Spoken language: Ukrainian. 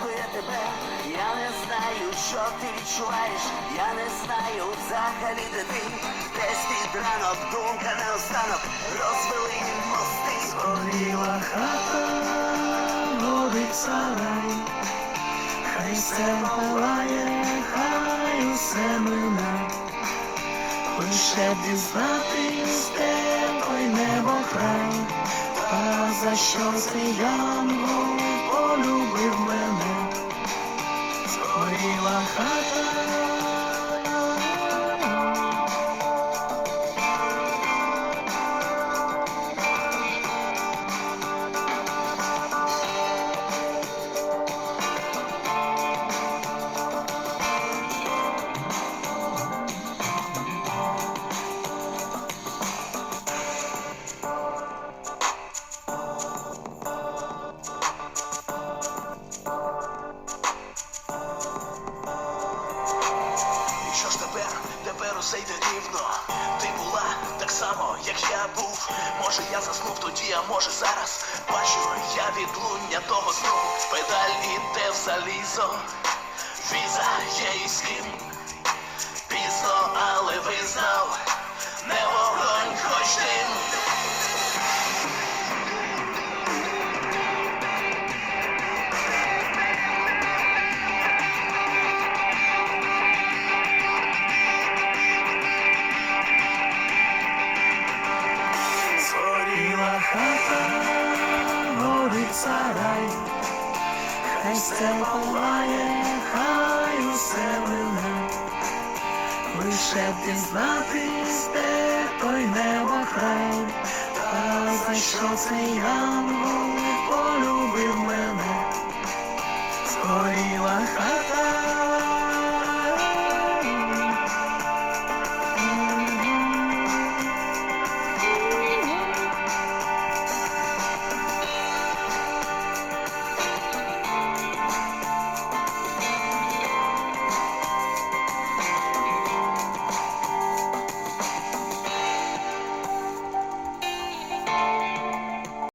згадує тебе, я не знаю, що ти відчуваєш, я не знаю взагалі де ти. Десь під ранок, думка не останок, розвели мости, Горіла хата, горить сарай, хай все палає, хай усе мине, лише дізнатись, де той небо край, та за що янгол полюбив мене, згоріла хата. Йде рівно. Ти була так само, як я був. Може я заснув тоді, а може зараз. Бачу, я відлуння того сну. Педаль іде в залізо. Віза є з ким. Сарай, хай все палає, хай усе мине, лише б дізнатись, де той неба край, та зайшов цей янгол.